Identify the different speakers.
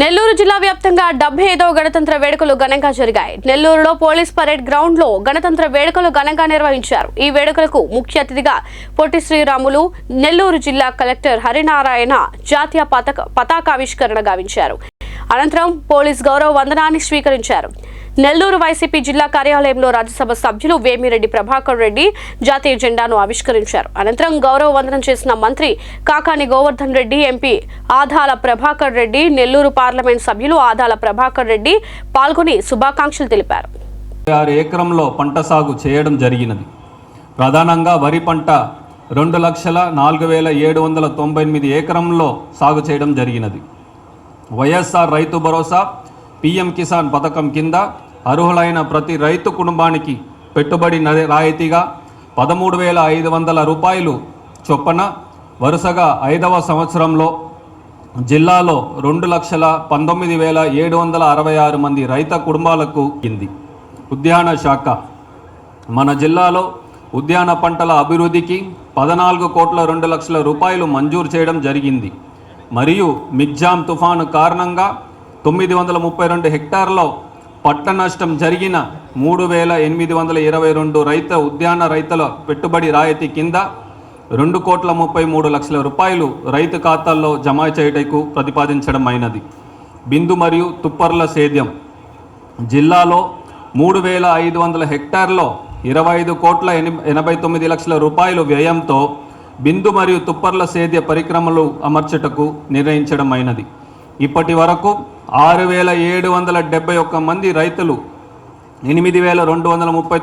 Speaker 1: నెల్లూరు జిల్లా వ్యాప్తంగా డెబ్బై ఐదవ గణతంత్ర వేడుకలు ఘనంగా జరిగాయి. నెల్లూరులో పోలీస్ పరేడ్ గ్రౌండ్లో గణతంత్ర వేడుకలు ఘనంగా నిర్వహించారు. ఈ వేడుకలకు ముఖ్య అతిథిగా పొట్టి శ్రీరాములు నెల్లూరు జిల్లా కలెక్టర్ హరినారాయణ జాతీయ పతాక పతాకావిష్కరణ గావించారు. అనంతరం పోలీస్ గౌరవ వందనాన్ని స్వీకరించారు. నెల్లూరు వైసీపీ జిల్లా కార్యాలయంలో రాజ్యసభ సభ్యులు వేమిరెడ్డి ప్రభాకర్ రెడ్డి జాతీయ జెండాను ఆవిష్కరించారు. అనంతరం గౌరవ వందనం చేసిన మంత్రి కాకాని గోవర్ధన్ రెడ్డి ఎంపీ ఆధాల ప్రభాకర్ రెడ్డి నెల్లూరు పార్లమెంట్ సభ్యులు ఆధాల ప్రభాకర్ రెడ్డి పాల్గొని శుభాకాంక్షలు తెలిపారు.
Speaker 2: ఆరు ఎకరంలో పంట సాగు చేయడం జరిగినది. ప్రధానంగా వరి పంట రెండు లక్షల నాలుగు వేల ఏడు వందల తొంభై ఎనిమిది ఎకరంలో సాగు చేయడం జరిగినది. వైఎస్ఆర్ రైతు భరోసా పిఎం కిసాన్ పథకం కింద అర్హులైన ప్రతి రైతు కుటుంబానికి పెట్టుబడి రాయితీగా పదమూడు వేల ఐదు వందల రూపాయలు చొప్పున వరుసగా ఐదవ సంవత్సరంలో జిల్లాలో రెండు లక్షల పంతొమ్మిది వేల ఏడు వందల అరవై ఆరు మంది రైత కుటుంబాలకు ఇంది ఉద్యాన శాఖ. మన జిల్లాలో ఉద్యాన పంటల అభివృద్ధికి పద్నాలుగు కోట్ల రెండు లక్షల రూపాయలు మంజూరు చేయడం జరిగింది. మరియు మిగ్జామ్ తుఫాను కారణంగా తొమ్మిది వందల ముప్పై రెండు హెక్టార్లో పట్ట నష్టం జరిగిన మూడు వేల ఎనిమిది వందల ఇరవై రెండు రైత ఉద్యాన రైతుల పెట్టుబడి రాయితీ కింద రెండు కోట్ల ముప్పై మూడు లక్షల రూపాయలు రైతు ఖాతాల్లో జమ చేయుటకు ప్రతిపాదించడం అయినది. బిందు మరియు తుప్పర్ల సేద్యం. జిల్లాలో మూడు వేల ఐదు వందల హెక్టార్లో ఇరవై ఐదు కోట్ల ఎని- ఎనభై తొమ్మిది లక్షల రూపాయలు వ్యయంతో బిందు మరియు తుప్పర్ల సేద్య పరిక్రమలు అమర్చుటకు నిర్ణయించడం అయినది. ఇప్పటి వరకు ఆరు వేల ఏడు వందల డెబ్బై ఒక్క మంది రైతులు ఎనిమిది వేల రెండు వందల ముప్పై